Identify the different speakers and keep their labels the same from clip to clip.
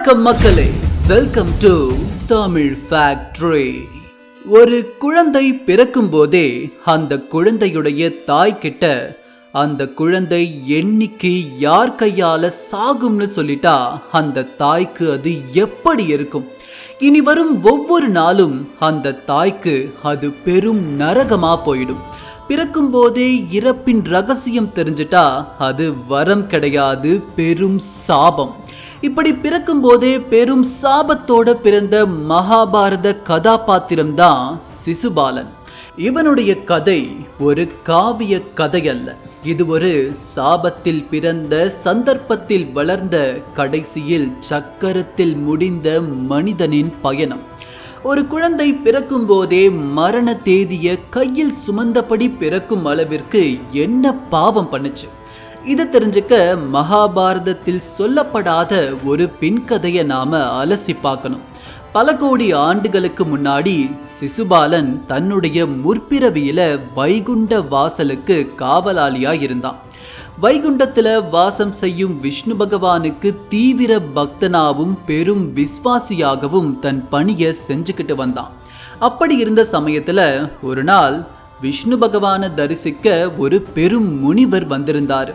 Speaker 1: வணக்கம் மக்களே. Welcome to Tamil factory ஒரு குழந்தை பிறக்கும் போதே அந்த குழந்தையுடைய தாய் கிட்ட அந்த குழந்தை என்னைக்கு யார் கையால சாகும்னு சொல்லிட்டா அந்த தாய்க்கு அது எப்படி இருக்கும்? இனி வரும் ஒவ்வொரு நாளும் அந்த தாய்க்கு அது பெரும் நரகமா போயிடும். பிறக்கும் போதே இறப்பின் ரகசியம் தெரிஞ்சிட்டா அது வரம் கிடையாது பெரும் சாபம். இப்படி பிறக்கும் போதே பெரும் சாபத்தோட பிறந்த மகாபாரத கதாபாத்திரம்தான் சிசுபாலன். இவனுடைய கதை ஒரு காவிய கதை அல்ல இது ஒரு சாபத்தில் பிறந்த சந்தர்ப்பத்தில் வளர்ந்த கடைசியில் சக்கரத்தில் முடிந்த மனிதனின் பயணம். ஒரு குழந்தை பிறக்கும் போதே மரண தேதிய கையில் சுமந்தபடி பிறக்கும் அளவிற்கு என்ன பாவம் பண்ணுச்சு? இதை தெரிஞ்சுக்க மகாபாரதத்தில் சொல்லப்படாத ஒரு பின்கதையை நாம அலசி பார்க்கணும். பல கோடி ஆண்டுகளுக்கு முன்னாடி சிசுபாலன் தன்னுடைய முற்பிறவியில வைகுண்ட வாசலுக்கு காவலாளியா இருந்தான். வைகுண்டத்துல வாசம் செய்யும் விஷ்ணு பகவானுக்கு தீவிர பக்தனாவும் பெரும் விஸ்வாசியாகவும் தன் பணியை செஞ்சுக்கிட்டு வந்தான். அப்படி இருந்த சமயத்துல ஒரு நாள் விஷ்ணு பகவானை தரிசிக்க ஒரு பெரும் முனிவர் வந்திருந்தார்.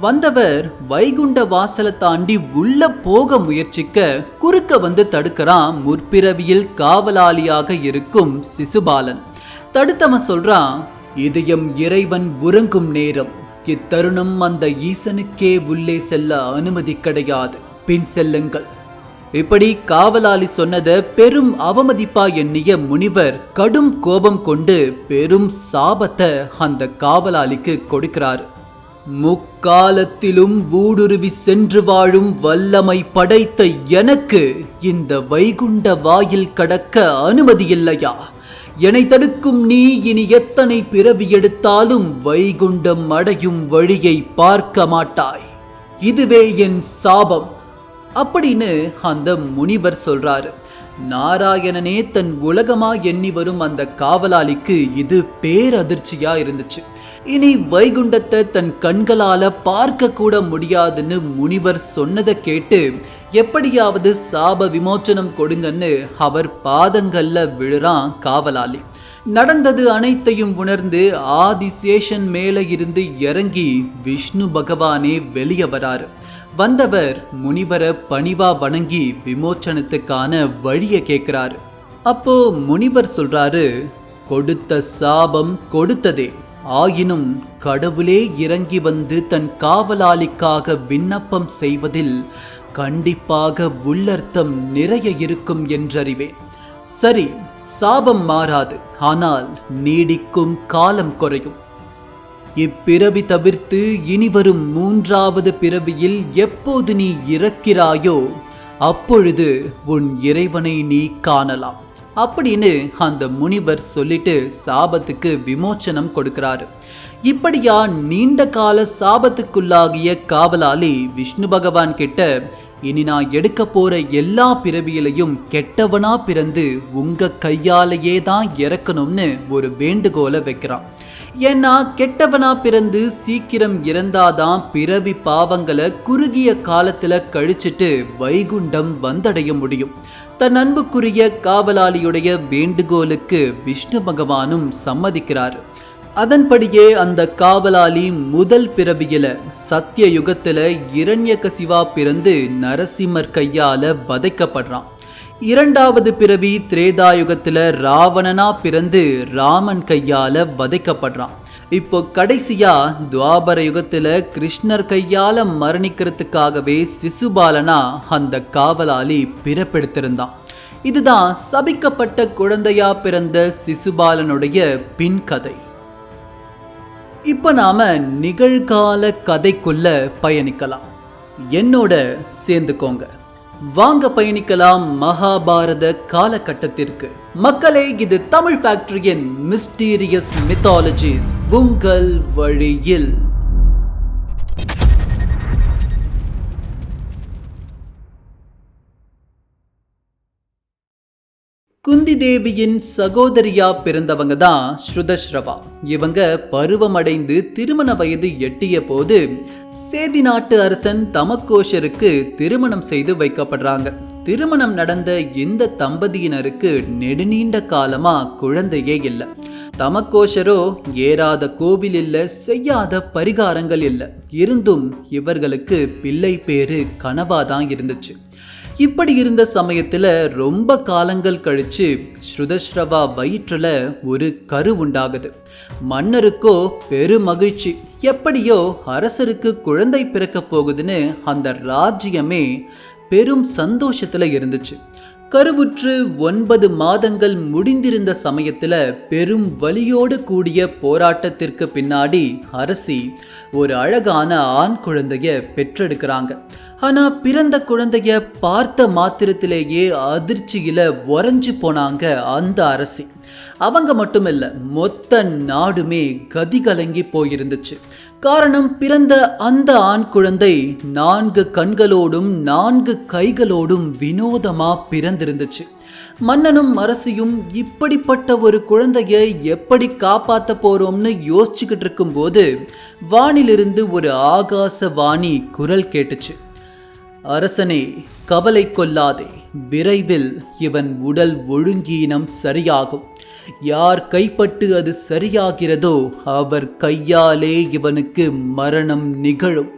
Speaker 1: வந்தவர் வைகுண்ட வாசலை தாண்டி உள்ள போக முயற்சிக்க குறுக்க வந்து தடுக்கிறான் முற்பிறவியில் காவலாளியாக இருக்கும் சிசுபாலன். தடுத்தவன் சொல்றான் இதயம் இறைவன் உறங்கும் நேரம். இத்தருணம் அந்த ஈசனுக்கே உள்ளே செல்ல அனுமதி கிடையாது. பின் செல்லுங்கள். இப்படி காவலாளி சொன்னதை பெரும் அவமதிப்பா எண்ணிய முனிவர் கடும் கோபம் கொண்டு பெரும் சாபத்தை அந்த காவலாளிக்கு கொடுக்கிறார். முக்காலத்திலும் ஊடுருவி சென்று வாழும் வல்லமை படைத்த எனக்கு இந்த வைகுண்ட வாயில் கடக்க அனுமதி இல்லையா? என்னை தடுக்கும் நீ இனி எத்தனை பிறவி எடுத்தாலும் வைகுண்டம் அடையும் வழியை பார்க்க மாட்டாய். இதுவே என் சாபம். அப்படின்னு அந்த முனிவர் சொல்றாரு. நாராயணனே தன் உலகமா எண்ணி வரும் அந்த காவலாளிக்கு இது பேரதிர்ச்சியா இருந்துச்சு. இனி வைகுண்டத்தை தன் கண்களால பார்க்க கூட முடியாதுன்னு முனிவர் சொன்னதை கேட்டு எப்படியாவது சாப விமோச்சனம் கொடுங்கன்னு அவர் பாதங்கள்ல விழுறான் காவலாளி. நடந்தது அனைத்தையும் உணர்ந்து ஆதிசேஷன் மேல இருந்து இறங்கி விஷ்ணு பகவானே வெளியே வராரு. வந்தவர் முனிவரை பணிவா வணங்கி விமோச்சனத்துக்கான வழியை கேட்குறாரு. அப்போ முனிவர் சொல்றாரு கொடுத்த சாபம் கொடுத்ததே. ஆயினும் கடவுளே இறங்கி வந்து தன் காவலாளிக்காக விண்ணப்பம் செய்வதில் கண்டிப்பாக உள்ளர்த்தம் நிறைய இருக்கும் என்றறிவேன் சரி சாபம் மாறாது. ஆனால் நீடிக்கும் காலம் குறையும். இப்பிறவி தவிர்த்து இனிவரும் மூன்றாவது பிறவியில் எப்போது நீ இறக்கிறாயோ அப்பொழுது உன் இறைவனை நீ காணலாம். அப்படின்னு அந்த முனிவர் சொல்லிட்டு சாபத்துக்கு விமோச்சனம் கொடுக்கிறாரு. இப்படியா நீண்ட கால சாபத்துக்குள்ளாகிய காவலாளி விஷ்ணு பகவான் கிட்ட இனி நான் எடுக்க போற எல்லா பிறவியிலையும் கெட்டவனா பிறந்து உங்க கையாலேயே தான் இறக்கணும்னு ஒரு வேண்டுகோளை வைக்கிறான். ஏன்னா கெட்டவனா பிறந்து சீக்கிரம் இறந்தாதான் பிறவி பாவங்களை குறுகிய காலத்துல கழிச்சிட்டு வைகுண்டம் வந்தடைய முடியும். தன் அன்புக்குரிய காவலாளியுடைய வேண்டுகோளுக்கு விஷ்ணு பகவானும் சம்மதிக்கிறார். அதன்படியே அந்த காவலாளி முதல் பிறவியில சத்திய யுகத்துல இரண்யகசிவா பிறந்து நரசிம்மர் கையால வதைக்கப்படுறான். இரண்டாவது பிறவி திரேதாயுகத்தில் ராவணனா பிறந்து ராமன் கையால் வதைக்கப்படுறான். இப்போ கடைசியா துவாபர யுகத்தில் கிருஷ்ணர் கையால் மரணிக்கிறதுக்காகவே சிசுபாலனா அந்த காவலாளி பிறப்பெடுத்திருந்தான். இதுதான் சபிக்கப்பட்ட குழந்தையா பிறந்த சிசுபாலனுடைய பின் கதை நாம் நிகழ்கால கதைக்குள்ள பயணிக்கலாம். என்னோட சேர்ந்துக்கோங்க. வாங்க பயணிக்கலாம் மகாபாரத காலகட்டத்திற்கு. மக்களே இது தமிழ் ஃபேக்டரியின் மிஸ்டீரியஸ் மித்தாலஜிஸ் உங்கள் வழியில். குந்தி தேவியின் சகோதரியா பிறந்தவங்க தான் ஸ்ருதஸ்ரவா. இவங்க பருவமடைந்து திருமண வயது எட்டிய போது சேதி நாட்டு அரசன் தமக்கோஷருக்கு திருமணம் செய்து வைக்கப்படுறாங்க. திருமணம் நடந்த இந்த தம்பதியினருக்கு நெடுநீண்ட காலமா குழந்தையே இல்லை. தமக்கோஷரோ ஏறாத கோவில் இல்லை செய்யாத பரிகாரங்கள் இல்லை. இருந்தும் இவர்களுக்கு பிள்ளை பேரு கனவாதான் இருந்துச்சு. இப்படி இருந்த சமயத்தில் ரொம்ப காலங்கள் கழிச்சு ஸ்ருதஸ்ரவா வயிற்றில் ஒரு கரு உண்டாகுது. மன்னருக்கோ பெரு மகிழ்ச்சி. எப்படியோ அரசருக்கு குழந்தை பிறக்க போகுதுன்னு அந்த ராஜ்யமே பெரும் சந்தோஷத்தில் இருந்துச்சு. கருவுற்று ஒன்பது மாதங்கள் முடிந்திருந்த சமயத்தில் பெரும் வலியோடு கூடிய போராட்டத்திற்கு பின்னாடி அரசி ஒரு அழகான ஆண் குழந்தைய பெற்றெடுக்கிறாங்க. ஆனால் பிறந்த குழந்தைய பார்த்த மாத்திரத்திலேயே அதிர்ச்சியில் உறைஞ்சு போனாங்க அந்த அரசி. அவங்க மட்டுமில்ல மொத்த நாடுமே கதி கலங்கி போயிருந்துச்சு. காரணம் பிறந்த அந்த ஆண் குழந்தை நான்கு கண்களோடும் நான்கு கைகளோடும் வினோதமா பிறந்திருந்துச்சு. மன்னனும் அரசியும் இப்படிப்பட்ட ஒரு குழந்தையை எப்படி காப்பாத்த போறோம்னு யோசிச்சுக்கிட்டு இருக்கும்போது வானிலிருந்து ஒரு ஆகாச வாணி குரல் கேட்டுச்சு. அரசனே கவலை கொள்ளாதே. விரைவில் இவன் உடல் ஒழுங்கீனம் சரியாகும். யார் கைப்பட்டு அது சரியாகிறதோ அவர் கையாலே இவனுக்கு மரணம் நிகழும்.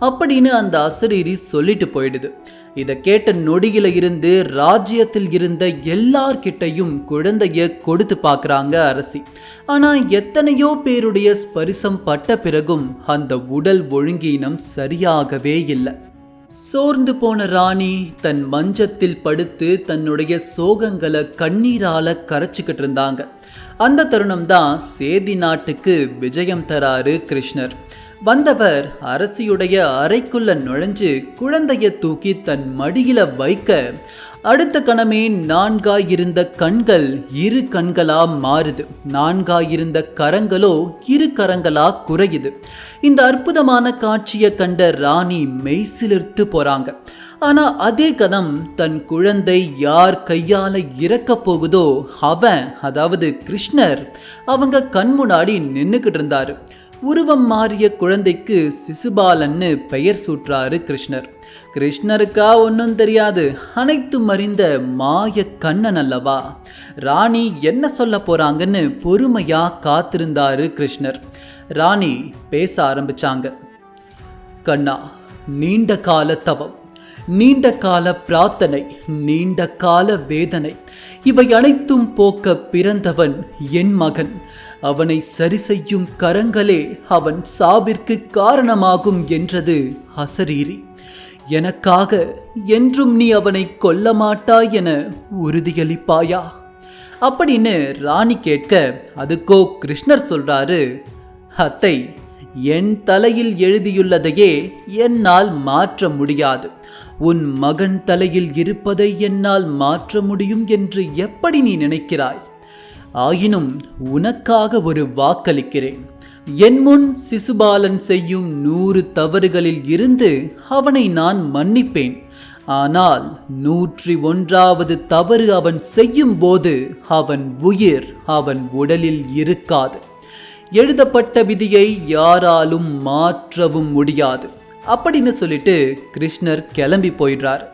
Speaker 1: அப்படின்னு அந்த அசரீரி சொல்லிட்டு போயிடுது. இதை கேட்ட நொடியில இருந்து ராஜ்யத்தில் இருந்த எல்லார்கிட்டையும் குழந்தைய கொடுத்து பார்க்குறாங்க அரசி. ஆனால் எத்தனையோ பேருடைய ஸ்பரிசம் பட்ட பிறகும் அந்த உடல் ஒழுங்கீனம் சரியாகவே இல்லை. சோர்ந்து போன ராணி தன் மஞ்சத்தில் படுத்து தன்னுடைய சோகங்களை கண்ணீரால கரைச்சிக்கிட்டு இருந்தாங்க. அந்த தருணம் தான் சேதி நாட்டுக்கு விஜயம் தராரு கிருஷ்ணர். வந்தவர் அரசியுடைய அறைக்குள்ள நுழைஞ்சு குழந்தைய தூக்கி தன் மடியில வைக்க அடுத்த கணமே நான்காயிருந்த கண்கள் இரு கண்களா மாறுது. நான்காயிருந்த கரங்களோ இரு கரங்களா குறையுது. இந்த அற்புதமான காட்சியை கண்ட ராணி மெய்சிலிர்த்து போறாங்க. ஆனா அதே கணம் தன் குழந்தை யார் கையால இறக்க போகுதோ அவன் அதாவது கிருஷ்ணர் அவங்க கண் முன்னாடி நின்றுக்கிட்டு இருந்தாரு. உருவம் மாறிய குழந்தைக்கு சிசுபாலன்னு பெயர் சூட்டுறாரு கிருஷ்ணர். கிருஷ்ணருக்கா ஒன்றும் தெரியாது. அனைத்தும் அறிந்த மாய கண்ணன் அல்லவா? ராணி என்ன சொல்ல போறாங்கன்னு பொறுமையா காத்திருந்தாரு கிருஷ்ணர். ராணி பேச ஆரம்பிச்சாங்க. கண்ணா நீண்ட கால தவம் நீண்ட கால பிரார்த்தனை நீண்ட கால வேதனை. இவை அனைத்தும் போக்க பிறந்தவன் என் மகன். அவனை சரி செய்யும் கரங்களே அவன் சாவிற்கு காரணமாகும் என்றது அசரீரி. எனக்காக என்றும் நீ அவனை கொல்ல மாட்டாய் என உறுதியளிப்பாயா? அப்படின்னு ராணி கேட்க அதுக்கோ கிருஷ்ணர் சொல்றாரு அத்தை என் தலையில் எழுதியுள்ளதையே என்னால் மாற்ற முடியாது. உன் மகன் தலையில் இருப்பதை என்னால் மாற்ற முடியும் என்று எப்படி நீ நினைக்கிறாய்? ஆயினும் உனக்காக ஒரு வாக்களிக்கிறேன். என் முன் சிசுபாலன் செய்யும் நூறு தவறுகளில் இருந்து அவனை நான் மன்னிப்பேன். ஆனால் நூற்றி ஒன்றாவது தவறு அவன் செய்யும் போது அவன் உயிர் அவன் உடலில் இருக்காது. எழுதப்பட்ட விதியை யாராலும் மாற்றவும் முடியாது. அப்படின்னு சொல்லிட்டு கிருஷ்ணர் கிளம்பி போயிடுறார்.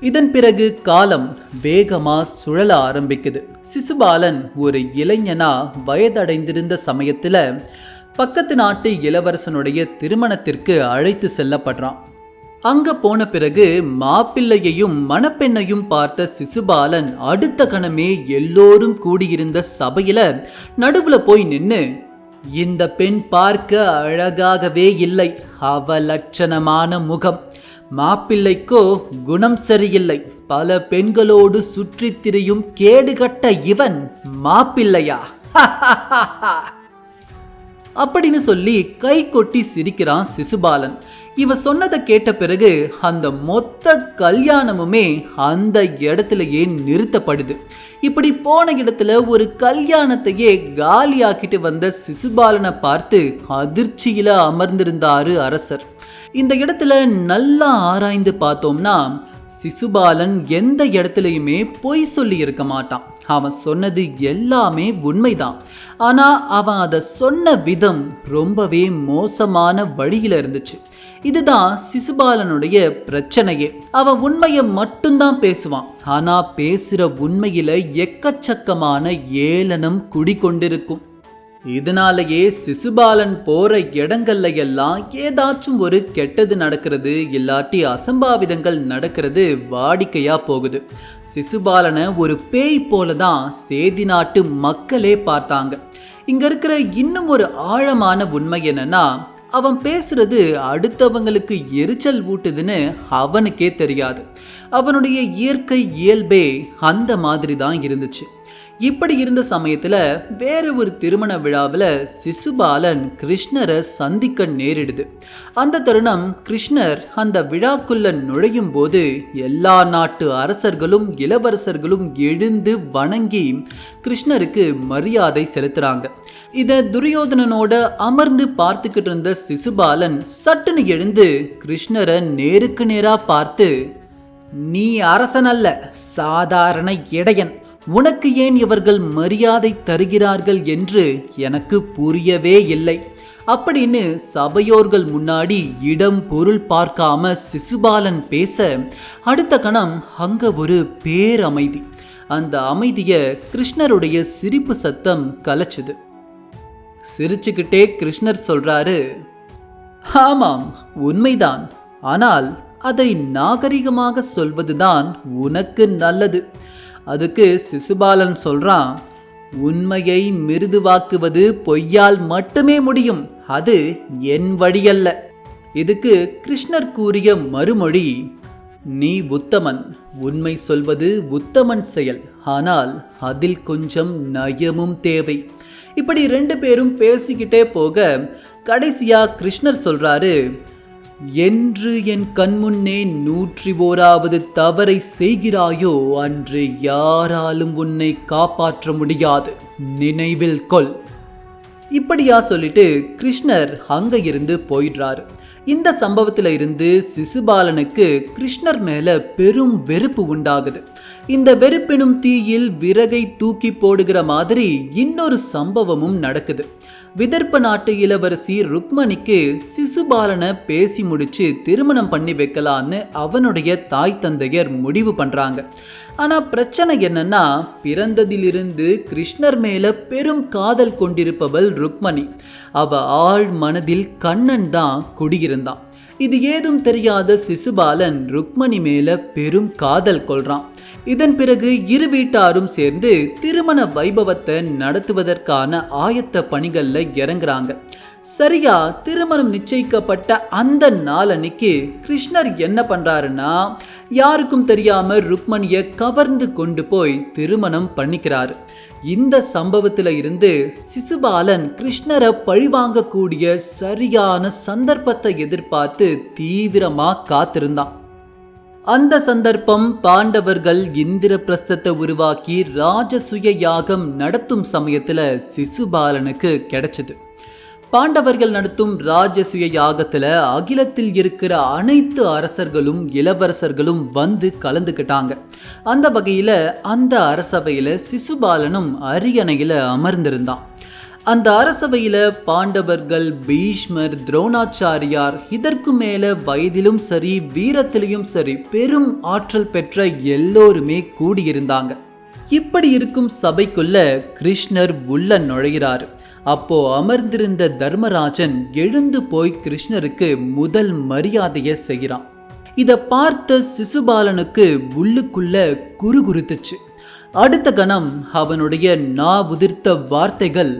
Speaker 1: இதன் பிறகு காலம் வேகமா சுழல ஆரம்பிக்குது. சிசுபாலன் ஒரு இளைஞனா வயதடைந்திருந்த சமயத்துல பக்கத்து நாட்டு இளவரசனுடைய திருமணத்திற்கு அழைத்து செல்லப்படுறான். அங்க போன பிறகு மாப்பிள்ளையையும் மணப்பெண்ணையும் பார்த்த சிசுபாலன் அடுத்த கணமே எல்லோரும் கூடியிருந்த சபையில நடுவுல போய் நின்று இந்த பெண் பார்க்க அழகாகவே இல்லை. அவலட்சணமான முகம். மாப்பிள்ளைக்கோ குணம் சரியில்லை. பல பெண்களோடு சுற்றித் திரியும் கேடுகட்ட இவன் மாப்பிள்ளையா? அப்படின்னு சொல்லி கை கொட்டி சிரிக்கிறான் சிசுபாலன். இவ சொன்னதை கேட்ட பிறகு அந்த மொத்த கல்யாணமுமே அந்த இடத்துலயே நிறுத்தப்படுது. இப்படி போன இடத்துல ஒரு கல்யாணத்தையே காலியாக்கிட்டு வந்த சிசுபாலனை பார்த்து அதிர்ச்சியில அமர்ந்திருந்தாரு அரசர். இந்த இடத்துல நல்லா ஆராய்ந்து பார்த்தோம்னா சிசுபாலன் எந்த இடத்துலையுமே பொய் சொல்லி இருக்க மாட்டான். அவன் சொன்னது எல்லாமே உண்மைதான். ஆனா அவன் அதை சொன்ன விதம் ரொம்பவே மோசமான வழியில இருந்துச்சு. இதுதான் சிசுபாலனுடைய பிரச்சனையே. அவன் உண்மையை மட்டும்தான் பேசுவான். ஆனா பேசுற உண்மையில எக்கச்சக்கமான ஏளனம் குடிகொண்டிருக்கும். இதனாலேயே சிசுபாலன் போற இடங்கள்ல எல்லாம் ஏதாச்சும் ஒரு கெட்டது நடக்கிறது இல்லாட்டி அசம்பாவிதங்கள் நடக்கிறது வாடிக்கையா போகுது. சிசுபாலனை ஒரு பேய் போல தான் சேதி நாட்டு மக்களே பார்த்தாங்க. இங்க இருக்கிற இன்னும் ஒரு ஆழமான உண்மை என்னன்னா அவன் பேசுறது அடுத்தவங்களுக்கு எரிச்சல் ஊட்டுதுன்னு அவனுக்கே தெரியாது. அவனுடைய இயற்கை இயல்பே அந்த மாதிரி தான் இருந்துச்சு. இப்படி இருந்த சமயத்தில் வேற ஒரு திருமண விழாவில் சிசுபாலன் கிருஷ்ணரை சந்திக்க நேரிடுது. அந்த தருணம் கிருஷ்ணர் அந்த விழாக்குள்ள நுழையும் போது எல்லா நாட்டு அரசர்களும் இளவரசர்களும் எழுந்து வணங்கி கிருஷ்ணருக்கு மரியாதை செலுத்துகிறாங்க இதை துரியோதனனோட அமர்ந்து பார்த்துக்கிட்டு இருந்த சிசுபாலன் சட்டுன்னு எழுந்து கிருஷ்ணரை நேருக்கு நேராக பார்த்து நீ அரசன் அல்ல சாதாரண இடையன். உனக்கு ஏன் இவர்கள் மரியாதை தருகிறார்கள் என்று எனக்கு புரியவே இல்லை. அப்படின்னு சபையோர்கள் முன்னாடி இடம் பொருள் பார்க்காம சிசுபாலன் பேச அடுத்த கணம் அங்க ஒரு பேரமைதி. அந்த அமைதியை கிருஷ்ணருடைய சிரிப்பு சத்தம் கலைச்சுது. சிரிச்சுக்கிட்டே கிருஷ்ணர் சொல்றாரு ஆமாம் உண்மைதான். ஆனால் அதை நாகரிகமாக சொல்வதுதான் உனக்கு நல்லது. அதுக்கு சிசுபாலன் சொல்றான் உண்மையை மிருதுவாக்குவது பொய்யால் மட்டுமே முடியும். அது என் வழியல்ல. இதுக்கு கிருஷ்ணர் கூறிய மறுமொழி நீ உத்தமன். உண்மை சொல்வது உத்தமன் செயல். ஆனால் அதில் கொஞ்சம் நயமும் தேவை. இப்படி ரெண்டு பேரும் பேசிக்கிட்டே போக கடைசியா கிருஷ்ணர் சொல்றாரு என்று என் கண்முன்னே நூற்றி ஓராவது தவறை செய்கிறாயோ அன்று யாராலும் உன்னை காப்பாற்ற முடியாது. நினைவில் கொள். இப்படியா சொல்லிட்டு கிருஷ்ணர் அங்க இருந்து போயிடுறாரு. இந்த சம்பவத்துல இருந்து சிசுபாலனுக்கு கிருஷ்ணர் மேல பெரும் வெறுப்பு உண்டாகுது. இந்த வெறுப்பெனும் தீயில் விறகை தூக்கி போடுகிற மாதிரி இன்னொரு சம்பவமும் நடக்குது. விதர்ப்ப நாட்டு இளவரசி ருக்மணிக்கு சிசுபாலனை பேசி முடிச்சு திருமணம் பண்ணி வைக்கலான்னு அவனுடைய தாய் தந்தையர் முடிவு பண்றாங்க. ஆனால் பிரச்சனை என்னன்னா பிறந்ததிலிருந்து கிருஷ்ணர் மேலே பெரும் காதல் கொண்டிருப்பவள் ருக்மணி. அவ ஆழ் மனதில் கண்ணன் தான் குடியிருந்தான். இது ஏதும் தெரியாத சிசுபாலன் ருக்மணி மேலே பெரும் காதல் கொள்றான். இதன் பிறகு இரு வீட்டாரும் சேர்ந்து திருமண வைபவத்தை நடத்துவதற்கான ஆயத்த பணிகளில் இறங்குறாங்க. சரியா திருமணம் நிச்சயிக்கப்பட்ட அந்த நாளன்னைக்கு கிருஷ்ணர் என்ன பண்றாருன்னா யாருக்கும் தெரியாம ருக்மணியை கவர்ந்து கொண்டு போய் திருமணம் பண்ணிக்கிறாரு. இந்த சம்பவத்தில் இருந்து சிசுபாலன் கிருஷ்ணரை பழிவாங்கக்கூடிய சரியான சந்தர்ப்பத்தை எதிர்பார்த்து தீவிரமாக காத்திருந்தான். அந்த சந்தர்ப்பம் பாண்டவர்கள் இந்திர பிரஸ்தத்தை உருவாக்கி ராஜசுய யாகம் நடத்தும் சமயத்தில் சிசுபாலனுக்கு கிடைச்சது. பாண்டவர்கள் நடத்தும் ராஜசுய யாகத்தில் அகிலத்தில் இருக்கிற அனைத்து அரசர்களும் இளவரசர்களும் வந்து கலந்துக்கிட்டாங்க. அந்த வகையில் அந்த அரசவையில் சிசுபாலனும் அரியணையில் அமர்ந்திருந்தான். அந்த அரசவையில பாண்டவர்கள் பீஷ்மர் துரோணாச்சாரியார் இதற்கு மேல வயதிலும் சரி வீரத்திலையும் சரி பெரும் ஆற்றல் பெற்ற எல்லோருமே கூடியிருந்தாங்க. இப்படி இருக்கும் சபைக்குள்ள கிருஷ்ணர் உள்ள நுழைகிறாரு அப்போ அமர்ந்திருந்த தர்மராஜன் எழுந்து போய் கிருஷ்ணருக்கு முதல் மரியாதையை செய்கிறான். இதை பார்த்த சிசுபாலனுக்கு உள்ளுக்குள்ள குறுகுறுத்துச்சு. அடுத்த கணம் அவனுடைய நா உதிர்த்த வார்த்தைகள்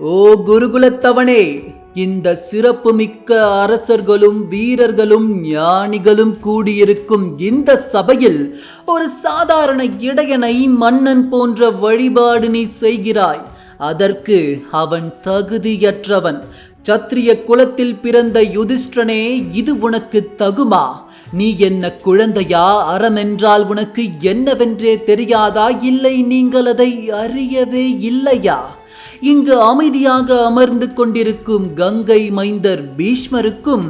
Speaker 1: ஓ குருகுலத்தவனே இந்த சிறப்புமிக்க அரசர்களும் வீரர்களும் ஞானிகளும் கூடியிருக்கும் இந்த சபையில் ஒரு சாதாரண இடையனை மன்னன் போன்ற வழிபாடு நீ செய்கிறாய். அதற்கு அவன் தகுதியற்றவன். சத்திரிய குலத்தில் பிறந்த யுதிஷ்டனே இது உனக்கு தகுமா? நீ என்ன குழந்தையா? அறமென்றால் உனக்கு என்னவென்றே தெரியாதா? இல்லை நீங்கள் அதை அறியவே இல்லையா? இங்கு அமைதியாக அமர்ந்து கொண்டிருக்கும் கங்கை மைந்தர் பீஷ்மருக்கும்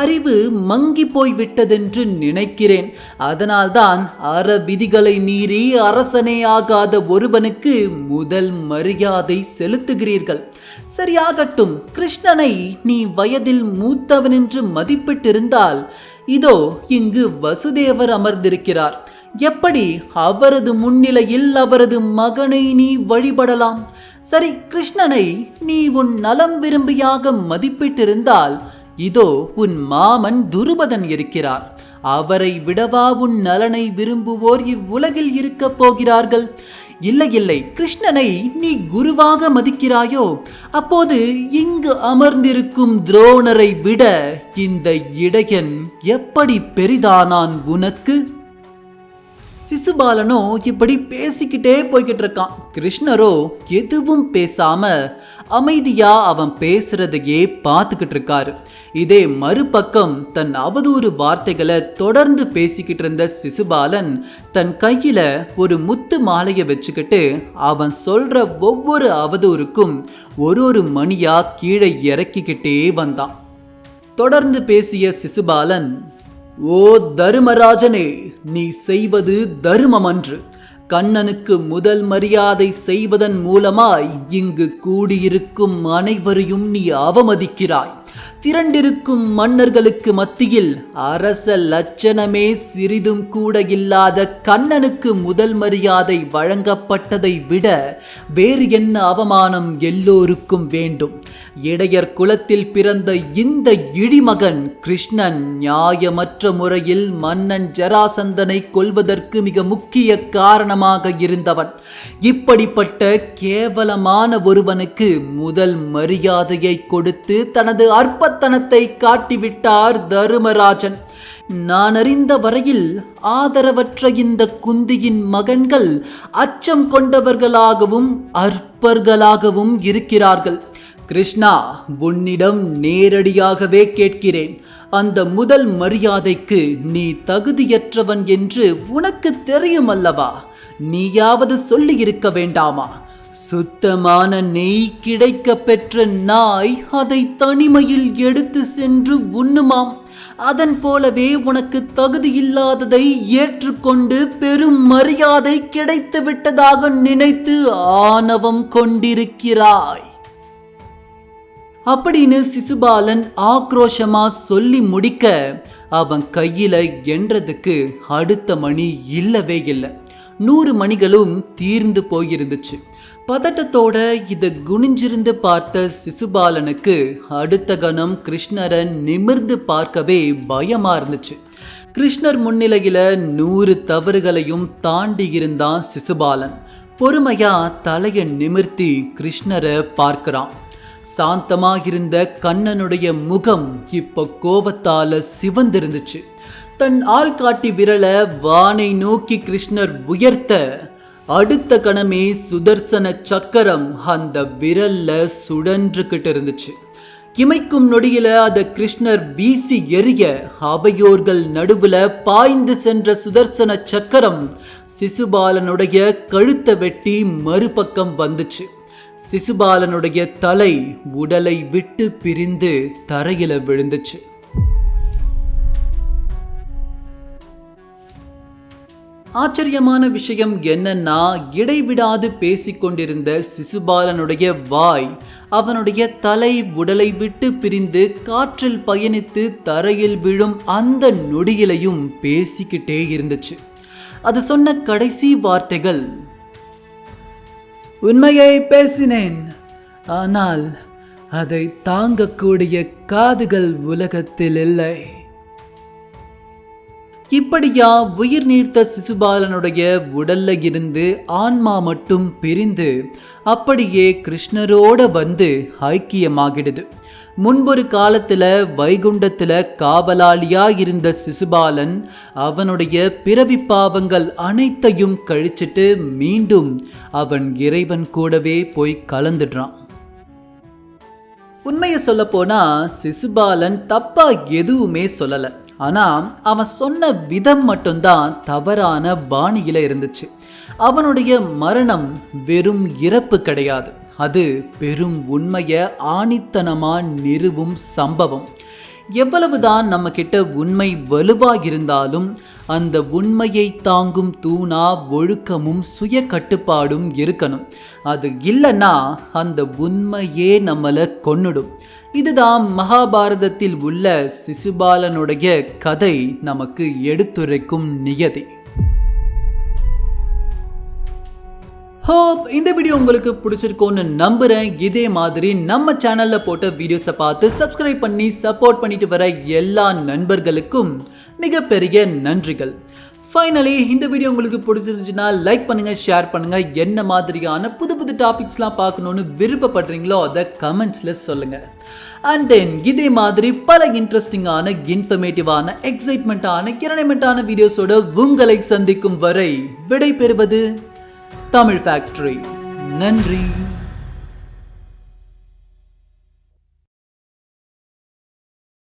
Speaker 1: அறிவு மங்கி போய்விட்டதென்று நினைக்கிறேன். அதனால்தான் அற விதிகளை மீறி அரசனே ஆகாத ஒருவனுக்கு முதல் மரியாதை செலுத்துகிறீர்கள். சரியாகட்டும் கிருஷ்ணனை நீ வயதில் மூத்தவன் என்று மதிப்பிட்டிருந்தால் இதோ இங்கு வசுதேவர் அமர்ந்திருக்கிறார். எப்படி அவரது முன்னிலையில் அவரது மகனை நீ வழிபடலாம்? சரி கிருஷ்ணனை நீ உன் நலம் விரும்பியாக மதிப்பிட்டிருந்தால் இதோ உன் மாமன் துருபதன் இருக்கிறார். அவரை விடவா உன் நலனை விரும்புவோர் இவ்வுலகில் இருக்கப் போகிறார்கள்? இல்லை இல்லை கிருஷ்ணனை நீ குருவாக மதிக்கிறாயோ? அப்போது இங்கு அமர்ந்திருக்கும் துரோணரை விட இந்த இடையன் எப்படி பெரிதானான் உனக்கு? சிசுபாலனோ இப்படி பேசிக்கிட்டே போய்கிட்டு இருக்கான் கிருஷ்ணரோ எதுவும் பேசாம அமைதியா அவன் பேசுறதையே பார்த்துக்கிட்டு இருக்காரு இதே மறுபக்கம் தன் அவதூறு வார்த்தைகளை தொடர்ந்து பேசிக்கிட்டு இருந்த சிசுபாலன் தன் கையில ஒரு முத்து மாலையை வச்சுக்கிட்டு அவன் சொல்ற ஒவ்வொரு அவதூறுக்கும் ஒரு ஒரு மணியா கீழே இறக்கிக்கிட்டே வந்தான். தொடர்ந்து பேசிய சிசுபாலன் ஓ தருமராஜனே நீ செய்வது தருமமன்று. கண்ணனுக்கு முதல் மரியாதை செய்வதன் மூலமாய் இங்கு கூடியிருக்கும் அனைவரையும் நீ அவமதிக்கிறாய். திரண்டிருக்கும் மன்னர்களுக்கு மத்தியில் அரச லட்சணமே சிறிதும் கூட இல்லாத கண்ணனுக்கு முதல் மரியாதை வழங்கப்பட்டதை விட வேறு என்ன அவமானம் எல்லோருக்கும் வேண்டும்? இடையர் குலத்தில் பிறந்த இந்த இழிமகன் கிருஷ்ணன் நியாயமற்ற முறையில் மன்னன் ஜராசந்தனை கொல்வதற்கு மிக முக்கிய காரணமாக இருந்தவன். இப்படிப்பட்ட கேவலமான ஒருவனுக்கு முதல் மரியாதையை கொடுத்து தனது அற்பத்தனத்தை காட்டிவிட்டார் தருமராஜன். நான் அறிந்த வரையில் ஆதரவற்ற இந்த குந்தியின் மகன்கள் அச்சம் கொண்டவர்களாகவும் அற்பர்களாகவும் இருக்கிறார்கள். கிருஷ்ணா உன்னிடம் நேரடியாகவே கேட்கிறேன். அந்த முதல் மரியாதைக்கு நீ தகுதியற்றவன் என்று உனக்கு தெரியும் அல்லவா நீயாவது சொல்லி இருக்க வேண்டாமா? சுத்தமான நெய் கிடைக்க பெற்ற நாய் அதை தனிமையில் எடுத்து சென்று உண்ணுமாம். அதன் போலவே உனக்கு தகுதியில்லாததை ஏற்றுக்கொண்டு பெரும் மரியாதை கிடைத்து விட்டதாக நினைத்து ஆணவம் கொண்டிருக்கிறாய். அப்படின்னு சிசுபாலன் ஆக்ரோஷமா சொல்லி முடிக்க அவன் கையில எண்றதுக்கு அடுத்த மணி இல்லவே இல்லை. நூறு மணிகளும் தீர்ந்து போயிருந்துச்சு. பதட்டத்தோட இதை குனிஞ்சிருந்து பார்த்த சிசுபாலனுக்கு அடுத்த கணம் கிருஷ்ணரை நிமிர்ந்து பார்க்கவே பயமா இருந்துச்சு. கிருஷ்ணர் முன்னிலையில நூறு தவறுகளையும் தாண்டி இருந்தான் சிசுபாலன். பொறுமையா தலையை நிமிர்த்தி கிருஷ்ணரை பார்க்கிறான். சாந்தமாகிருந்த கண்ணனுடைய முகம் இப்ப கோபத்தால சிவந்திருந்துச்சு. தன் ஆள்காட்டி விரல வானை நோக்கி கிருஷ்ணர் உயர்த்த அடுத்த கணமே சுதர்சன சக்கரம் அந்த விரல்ல சுடன்றுகிட்டு இருந்துச்சு இமைக்கும் நொடியில அத கிருஷ்ணர் வீசி எறிய அவையோர்கள் நடுவுல பாய்ந்து சென்ற சுதர்சன சக்கரம் சிசுபாலனுடைய கழுத்தை வெட்டி மறுபக்கம் வந்துச்சு. சிசுபாலனுடைய தலை உடலை விட்டு பிரிந்து தரையில விழுந்துச்சு. ஆச்சரியமான விஷயம் என்னன்னா இடைவிடாது பேசிக்கொண்டிருந்த சிசுபாலனுடைய வாய் அவனுடைய தலை உடலை விட்டு பிரிந்து காற்றில் பயணித்து தரையில் விழும் அந்த நொடியிலையும் பேசிக்கிட்டே இருந்துச்சு. அது சொன்ன கடைசி வார்த்தைகள் உண்மையை பேசினேன். ஆனால் அதை தாங்கக்கூடிய காதுகள் உலகத்தில் இல்லை. இப்படியா உயிர் நீர்த்த சிசுபாலனுடைய உடல்ல இருந்து ஆன்மா மட்டும் பிரிந்து அப்படியே கிருஷ்ணரோட வந்து ஐக்கியமாகிடுது. முன்பொரு காலத்தில் வைகுண்டத்தில் காவலாளியாக இருந்த சிசுபாலன் அவனுடைய பிறவி பாவங்கள் அனைத்தையும் கழிச்சிட்டு மீண்டும் அவன் இறைவன் கூடவே போய் கலந்துடுறான். உண்மையை சொல்ல போனால் சிசுபாலன் தப்பா எதுவுமே சொல்லலை. ஆனால் அவன் சொன்ன விதம் மட்டும்தான் தவறான பாணியில் இருந்துச்சு. அவனுடைய மரணம் வெறும் இறப்பு கிடையாது. அது பெரும் உண்மையை ஆணித்தனமா நிறுவும் சம்பவம். எவ்வளவுதான் நம்ம கிட்ட உண்மை வலுவாக இருந்தாலும் அந்த உண்மையை தாங்கும் தூணா ஒழுக்கமும் சுய கட்டுப்பாடும் இருக்கணும். அது இல்லைன்னா அந்த உண்மையே நம்மளை கொன்னுடும். இதுதான் மகாபாரதத்தில் உள்ள சிசுபாலனுடைய கதை நமக்கு எடுத்துரைக்கும் நியதி. ஹோப் இந்த வீடியோ உங்களுக்கு பிடிச்சிருக்கோன்னு நம்புகிறேன் இதே மாதிரி நம்ம சேனலில் போட்ட வீடியோஸை பார்த்து சப்ஸ்கிரைப் பண்ணி சப்போர்ட் பண்ணிட்டு வர எல்லா நண்பர்களுக்கும் மிகப்பெரிய நன்றிகள். ஃபைனலி இந்த வீடியோ உங்களுக்கு பிடிச்சிருந்துச்சுன்னா லைக் பண்ணுங்கள் ஷேர் பண்ணுங்கள் என்ன மாதிரியான புது புது டாபிக்ஸ்லாம் பார்க்கணுன்னு விருப்பப்படுறீங்களோ அதை கமெண்ட்ஸில் சொல்லுங்கள் அண்ட் தென் இதே மாதிரி பல இன்ட்ரெஸ்டிங்கான இன்ஃபர்மேட்டிவான எக்ஸைட்மெண்ட்டான கிரணைமெண்ட்டான வீடியோஸோட உங்களை சந்திக்கும் வரை விடை பெறுவது தமிழ் ஃபேக்டரி நன்றி.